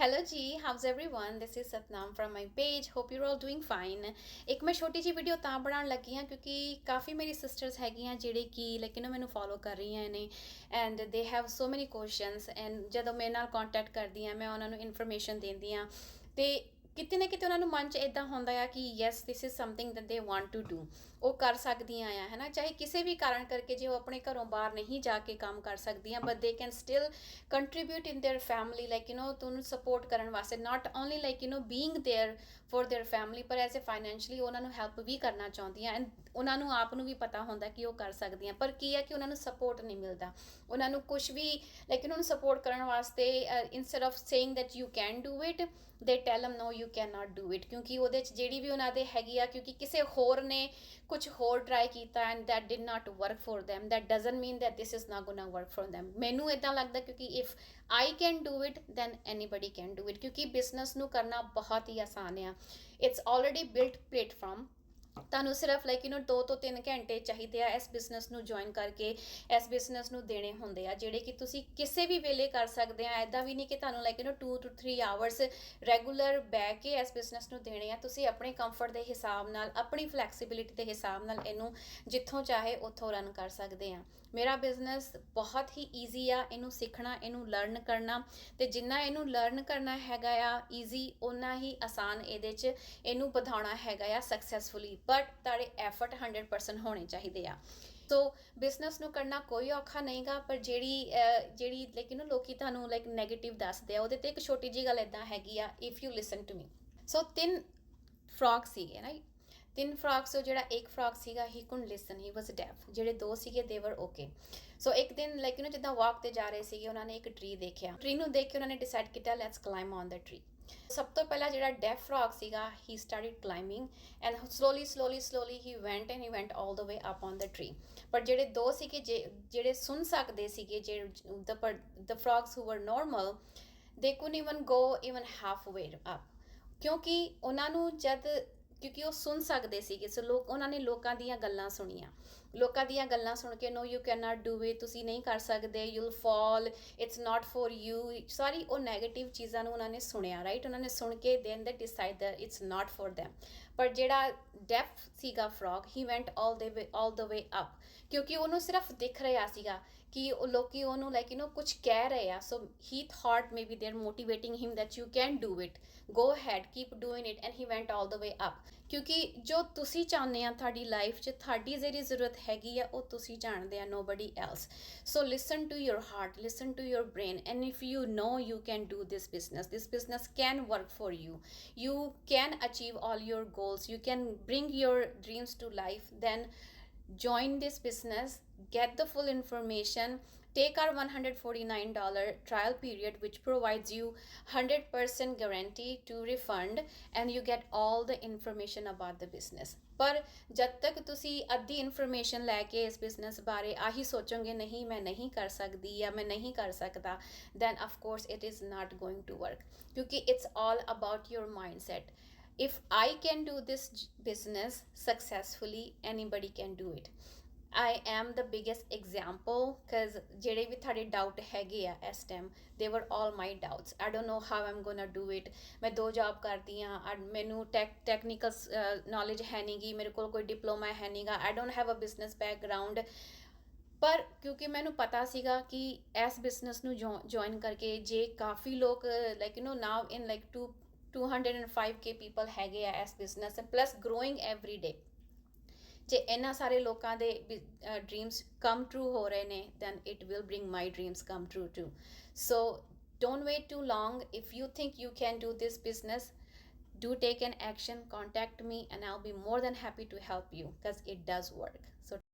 Hello ਜੀ how's everyone this is Satnam from my page hope you are all doing fine ਇੱਕ ਮੈਂ ਛੋਟੀ ਜੀ ਵੀਡੀਓ ਤਾਂ ਬਣਾਉਣ ਲੱਗੀ ਹਾਂ ਕਿਉਂਕਿ ਕਾਫੀ ਮੇਰੀ ਸਿਸਟਰਸ ਹੈਗੀਆਂ ਜਿਹੜੇ ਕਿ ਲੇਕਿਨ ਮੈਨੂੰ ਫੋਲੋ ਕਰ ਰਹੀਆਂ ਨੇ and they have so many questions and ਜਦੋਂ ਮੇਰੇ ਨਾਲ ਕੰਟੈਕਟ ਕਰਦੀਆਂ ਮੈਂ ਉਹਨਾਂ ਨੂੰ ਇਨਫੋਰਮੇਸ਼ਨ ਦਿੰਦੀ ਆ ਤੇ ਕਿਤੇ ਨਾ ਕਿਤੇ ਉਹਨਾਂ ਨੂੰ ਮਨ 'ਚ ਇਦਾਂ ਹੁੰਦਾ ਆ ਕਿ yes this is something that they want to do ਉਹ ਕਰ ਸਕਦੀਆਂ ਆ, ਹੈਨਾ? ਚਾਹੇ ਕਿਸੇ ਵੀ ਕਾਰਨ ਕਰਕੇ ਜੇ ਉਹ ਆਪਣੇ ਘਰੋਂ ਬਾਹਰ ਨਹੀਂ ਜਾ ਕੇ ਕੰਮ ਕਰ ਸਕਦੀਆਂ but they can still contribute in their family like you know ਤੁਹਾਨੂੰ ਸਪੋਰਟ ਕਰਨ ਵਾਸਤੇ। Not only like you know being there for their family ਪਰ ਐਜ਼ ਅ ਫਾਈਨੈਂਸ਼ਲੀ ਉਹਨਾਂ ਨੂੰ ਹੈਲਪ ਵੀ ਕਰਨਾ ਚਾਹੁੰਦੀਆਂ। ਐਂਡ ਉਹਨਾਂ ਨੂੰ ਆਪ ਨੂੰ ਵੀ ਪਤਾ ਹੁੰਦਾ ਕਿ ਉਹ ਕਰ ਸਕਦੀਆਂ। ਪਰ ਕੀ ਹੈ ਕਿ ਉਹਨਾਂ ਨੂੰ ਸਪੋਰਟ ਨਹੀਂ ਮਿਲਦਾ। ਉਹਨਾਂ ਨੂੰ ਕੁਝ ਵੀ ਲਾਈਕ ਉਹਨਾਂ ਨੂੰ ਸਪੋਰਟ ਕਰਨ ਵਾਸਤੇ instead of saying that you can do it they tell them, no, you can not do it ਕਿਉਂਕਿ ਉਹਦੇ ਚ ਜਿਹੜੀ ਵੀ ਉਹਨਾਂ ਦੇ ਹੈਗੀ ਆ ਕਿਉਂਕਿ ਕਿਸੇ ਹੋਰ ਨੇ ਕੁਝ ਹੋਰ ਟਰਾਈ ਕੀਤਾ and that did not work for them that doesn't mean that this is not going to work for them ਮੈਨੂੰ ਇਦਾਂ ਲੱਗਦਾ ਕਿਉਂਕਿ if i can do it then anybody can do it ਕਿਉਂਕਿ ਬਿਜ਼ਨਸ ਨੂੰ ਕਰਨਾ ਬਹੁਤ ਹੀ ਆਸਾਨ ਆ ਇਟਸ ਆਲਰੇਡੀ ਬਿਲਟ ਪਲੇਟਫਾਰਮ ਤੁਹਾਨੂੰ ਸਿਰਫ ਲਾਈਕ ਯੂ نو 2 ਤੋਂ 3 ਘੰਟੇ ਚਾਹੀਦੇ ਆ ਇਸ ਬਿਜ਼ਨਸ ਨੂੰ ਜੁਆਇਨ ਕਰਕੇ ਇਸ ਬਿਜ਼ਨਸ ਨੂੰ ਦੇਣੇ ਹੁੰਦੇ ਆ ਜਿਹੜੇ ਕਿ ਤੁਸੀਂ ਕਿਸੇ ਵੀ ਵੇਲੇ ਕਰ ਸਕਦੇ ਆ ਐਦਾਂ ਵੀ ਨਹੀਂ ਕਿ ਤੁਹਾਨੂੰ like you know 2 to 3 hours regular ਬੈ ਕੇ ਇਸ ਬਿਜ਼ਨਸ ਨੂੰ ਦੇਣੇ ਆ ਤੁਸੀਂ ਆਪਣੇ ਕੰਫਰਟ ਦੇ ਹਿਸਾਬ ਨਾਲ ਆਪਣੀ ਫਲੈਕਸੀਬਿਲਿਟੀ ਦੇ ਹਿਸਾਬ ਨਾਲ ਇਹਨੂੰ ਜਿੱਥੋਂ ਚਾਹੇ ਉੱਥੋਂ ਰਨ ਕਰ ਸਕਦੇ ਆ ਮੇਰਾ ਬਿਜ਼ਨਸ ਬਹੁਤ ਹੀ ਈਜ਼ੀ ਆ ਇਹਨੂੰ ਸਿੱਖਣਾ ਇਹਨੂੰ ਲਰਨ ਕਰਨਾ ਤੇ ਜਿੰਨਾ ਇਹਨੂੰ ਲਰਨ ਕਰਨਾ ਹੈਗਾ ਆ ਈਜ਼ੀ ਓਨਾ ਹੀ ਆਸਾਨ ਇਹਦੇ 'ਚ ਇਹਨੂੰ ਵਧਾਉਣਾ ਹੈਗਾ ਆ ਸਕਸੈਸਫੁਲੀ ਬਟ ਤੁਹਾਡੇ ਐਫਰਟ 100% ਹੋਣੇ ਚਾਹੀਦੇ ਆ। ਸੋ ਬਿਜ਼ਨਸ ਨੂੰ ਕਰਨਾ ਕੋਈ ਔਖਾ ਨਹੀਂਗਾ ਪਰ ਜਿਹੜੀ ਜਿਹੜੀ ਲਾਈਕ ਯੂ نو ਲੋਕੀ ਤੁਹਾਨੂੰ ਲਾਈਕ ਨੈਗੇਟਿਵ ਦੱਸਦੇ ਆ, ਉਹਦੇ ਤੇ ਇੱਕ ਛੋਟੀ ਜੀ ਗੱਲ ਇਦਾਂ ਹੈਗੀ ਆ if you listen to me so ਤਿੰਨ ਫਰੌਗ ਸੀਗੇ ਨਾ ਤਿੰਨ ਫਰਾਕ ਸੋ ਜਿਹੜਾ ਇੱਕ ਫਰਾਕ ਸੀਗਾ ਹੀ ਕੁਨ ਲਿਸਨ ਹੀ ਵਾਸ ਡੈਫ ਜਿਹੜੇ ਦੋ ਸੀਗੇ ਦੇ ਵਰ ਓਕੇ ਸੋ ਇੱਕ ਦਿਨ ਲਾਈਕ ਯੂ نو ਜਿੱਦਾਂ ਵਾਕ ਤੇ ਜਾ ਰਹੇ ਸੀਗੇ, ਉਹਨਾਂ ਨੇ ਇੱਕ ਟਰੀ ਦੇਖਿਆ। ਟ੍ਰੀ ਨੂੰ ਦੇਖ ਕੇ ਉਹਨਾਂ ਨੇ ਡਿਸਾਈਡ ਕੀਤਾ let's climb on the tree ਸਭ ਤੋਂ ਪਹਿਲਾਂ ਜਿਹੜਾ ਡੈਫ ਫਰੌਗ ਸੀਗਾ he started climbing and slowly slowly slowly he went and he went all the way up on the tree ਪਰ ਜਿਹੜੇ ਦੋ ਸੀਗੇ ਜਿਹੜੇ ਸੁਣ ਸਕਦੇ ਸੀਗੇ ਜਿਹੜੇ ਦ ਦ ਫਰੌਗਸ who were normal they could even go even half way up ਕਿਉਂਕਿ ਉਹਨਾਂ ਨੂੰ ਜਦ, ਕਿਉਂਕਿ ਉਹ ਸੁਣ ਸਕਦੇ ਸੀਗੇ, ਸੋ ਲੋਕ, ਉਹਨਾਂ ਨੇ ਲੋਕਾਂ ਦੀਆਂ ਗੱਲਾਂ ਸੁਣੀਆਂ। ਲੋਕਾਂ ਦੀਆਂ ਗੱਲਾਂ ਸੁਣ ਕੇ no you can not do it ਤੁਸੀਂ ਨਹੀਂ ਕਰ ਸਕਦੇ you'll fall it's not for you ਸਾਰੀ ਉਹ 네ਗੇਟਿਵ ਚੀਜ਼ਾਂ ਨੂੰ ਉਹਨਾਂ ਨੇ ਸੁਣਿਆ ਰਾਈਟ ਉਹਨਾਂ ਨੇ ਸੁਣ ਕੇ then they decided that it's not for them. ਪਰ ਜਿਹੜਾ ਡੈਫ ਸੀਗਾ ਫਰੋਗ ਹੀ ਵੈਂਟ ਆਲ ਦੇ ਆਲ ਦ ਵੇ ਅਪ ਕਿਉਂਕਿ ਉਹਨੂੰ ਸਿਰਫ ਦਿਖ ਰਿਹਾ ਸੀਗਾ ਕਿ ਉਹ ਲੋਕੀ ਉਹਨੂੰ ਲਾਈਕ ਯੂ نو ਕੁਝ ਕਹਿ ਰਹੇ ਆ so he thought maybe they are motivating him that you can do it go ahead keep doing it and he went all the way up ਕਿਉਂਕਿ ਜੋ ਤੁਸੀਂ ਚਾਹੁੰਦੇ ਆ ਤੁਹਾਡੀ ਲਾਈਫ 'ਚ ਤੁਹਾਡੀ ਜਿਹੜੀ ਜ਼ਰੂਰਤ ਹੈਗੀ ਆ, ਉਹ ਤੁਸੀਂ ਜਾਣਦੇ ਆ nobody else so listen to your heart listen to your brain and if you know you can do this business this business can work for you you can achieve all your goals you can bring your dreams to life then join this business, get the full information take our $149 trial period which provides you 100% guarantee to refund and you get all the information about the business ਪਰ ਜਦ ਤੱਕ ਤੁਸੀਂ ਅੱਧੀ information ਲੈ ਕੇ ਇਸ business ਬਾਰੇ ਆਹੀ ਸੋਚੋਗੇ ਨਹੀਂ ਮੈਂ ਨਹੀਂ ਕਰ ਸਕਦੀ ਜਾਂ ਮੈਂ ਨਹੀਂ ਕਰ ਸਕਦਾ then of course it is not going to work ਕਿਉਂਕਿ it's all about your mindset if I can do this business successfully, anybody can do it. I am the biggest example because ਜਿਹੜੇ ਵੀ ਤੁਹਾਡੇ doubt ਹੈਗੇ ਆ ਇਸ time they were all my doubts I don't know how I'm gonna do it ਮੈਂ ਦੋ job ਕਰਦੀ ਆ ਮੈਨੂੰ ਟੈਕ ਟੈਕਨੀਕਲ ਨੌਲੇਜ ਹੈ ਨਹੀਂਗੀ ਮੇਰੇ ਕੋਲ ਕੋਈ ਡਿਪਲੋਮਾ ਹੈ ਨਹੀਂਗਾ I don't have a business background ਪਰ ਕਿਉਂਕਿ ਮੈਨੂੰ ਪਤਾ ਸੀਗਾ ਕਿ ਇਸ ਬਿਜ਼ਨਸ ਨੂੰ ਜੁਆਇਨ ਕਰਕੇ ਜੇ ਕਾਫੀ ਲੋਕ like you know now in like two 205k people ਹੈਗੇ ਆ ਇਸ business plus growing every day ਜੇ ਇਹਨਾਂ ਸਾਰੇ ਲੋਕਾਂ ਦੇ ਡ੍ਰੀਮਸ ਕਮ ਟਰੂ ਹੋ ਰਹੇ ਨੇ then it will bring my dreams come true to so don't wait too long if you think you can do this business do take an action contact me and i'll be more than happy to help you because it does work so